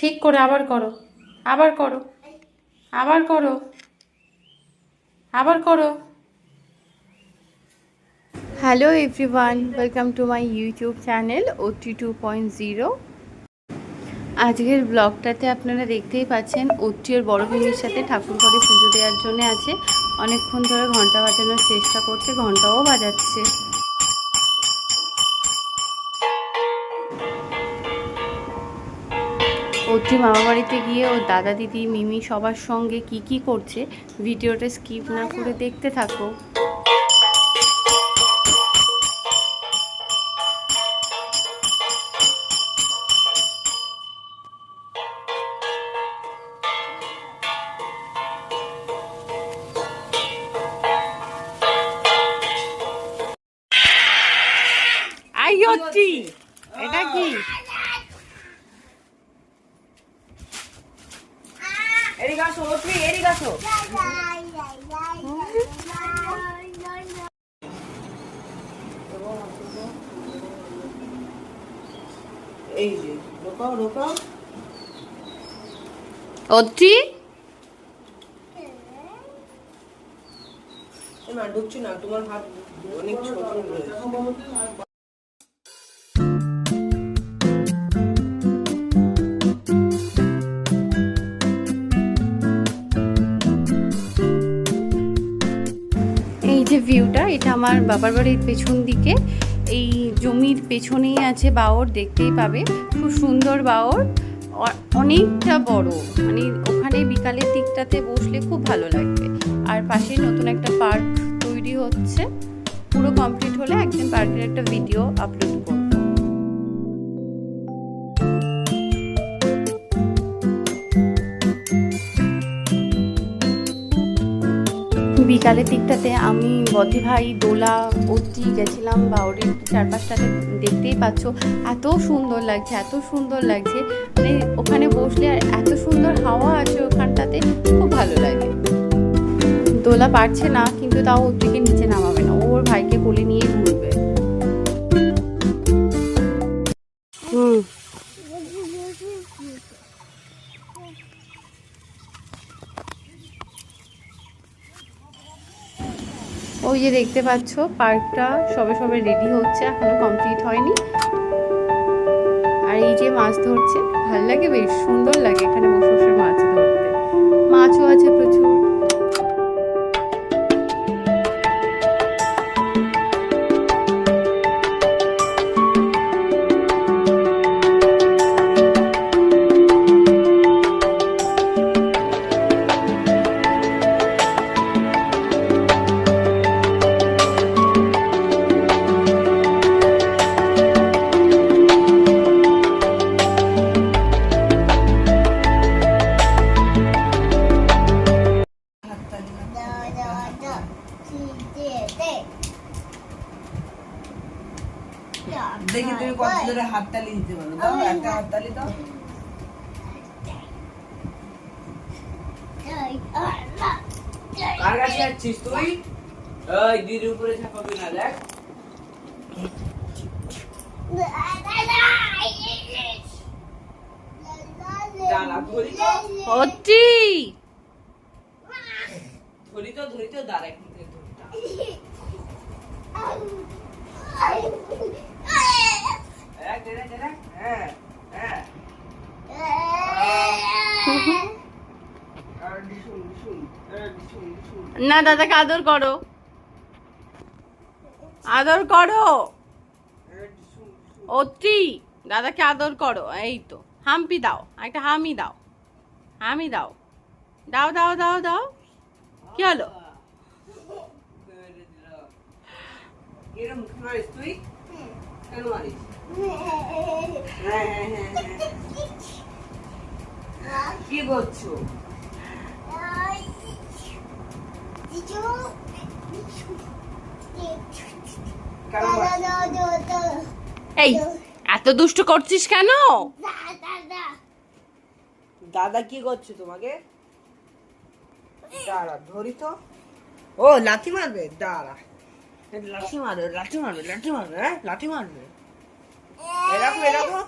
ঠিক করে আবার করো। আবার করো। আবার করো। আবার করো। Hello everyone welcome to my YouTube channel OT two point zero আজকের ব্লগটাতে আপনারা দেখতেই পাচ্ছেন ওটি ওর বড় ভেঙের সাথে ঠাকুর ঘরে পুজো দেওয়ার জন্য আছে। অনেকক্ষণ ধরে ঘণ্টা বাজানোর চেষ্টা করছে ঘন্টাও বাজাচ্ছে। অতি মামা বাড়িতে গিয়ে ওর দাদা, দিদি, মিমি সবার সঙ্গে কি কি করছে ভিডিওটা স্কিপ না করে দেখতে থাকো। আই এটা কি? এদিকে আসো লক্ষ্মী এদিকে আসো। এই যে ঢোকাও ঢোকাও। অতি না ঢুকছি না? তোমার হাত অনেক ছোট ভিউটা এটা আমার বাবার বাড়ির পেছন দিকে। এই জমির পেছনেই আছে বাওর, দেখতেই পাবে। খুব সুন্দর বাওর অনেকটা বড়। মানে ওখানে বিকালের দিকটাতে বসলে খুব ভালো লাগবে। আর পাশে নতুন একটা পার্ক তৈরি হচ্ছে। পুরো কমপ্লিট হলে একদিন পার্কের একটা ভিডিও আপলোড করব। বিকালের দিকটাতে আমি বদি ভাই, দোলা, অতি গেছিলাম বাউরির চারপাশটাতে দেখতেই পাচ্ছ। এত সুন্দর লাগছে, এত সুন্দর লাগছে। মানে ওখানে বসলে আর এত সুন্দর হাওয়া আছে ওখানটাতে, খুব ভালো লাগে। দোলা পারছে না, কিন্তু তাও অতিকে নিচে নামাবে না। ওর ভাইকে কোলে নিয়ে ঘুরবে। হুম। ওই যে দেখতে পাচ্ছ, পার্কটা সবে সবে রেডি হচ্ছে, এখনও কমপ্লিট হয়নি। আর এই যে মাছ ধরছে, ভালো লাগে বেশ, সুন্দর লাগে এখানে বসে বসে মাছ ধরতে। মাছও আছে প্রচুর। জোরে হাততালি দিতে পারো দাও একটা হাততালি দাও। কার কাছে যাচ্ছিস তুই? ওই দিদির উপরে ঝাঁপাবি না দেখ। ধরি ধরি তো ধরি তো দাঁড়া এখন থেকে ধরি দাঁড়া। দেখ, দেখ, দেখ, দেখ। হ্যাঁ, হ্যাঁ। আর ডিসুম, ডিসুম, হ্যাঁ, ডিসুম, ডিসুম। না দাদাকে আদর করো। আদর করো। হ্যাঁ। অতি দাদাকে আদর করো এই তো। হাম্পি দাও একটা হামি দাও। হামি দাও। দাও দাও দাও দাও। কি হলো? করে দিলাম। এই এত দুষ্ট করছিস কেন? দাদা কি করছে তোমাকে? দাঁড়া ধরি তো। ও লাঠি মারবে? দাঁড়া। লাঠি মারবে লাঠি মারবে লাঠি মারবে হ্যাঁ? লাঠি মারবে। এরকম এরকম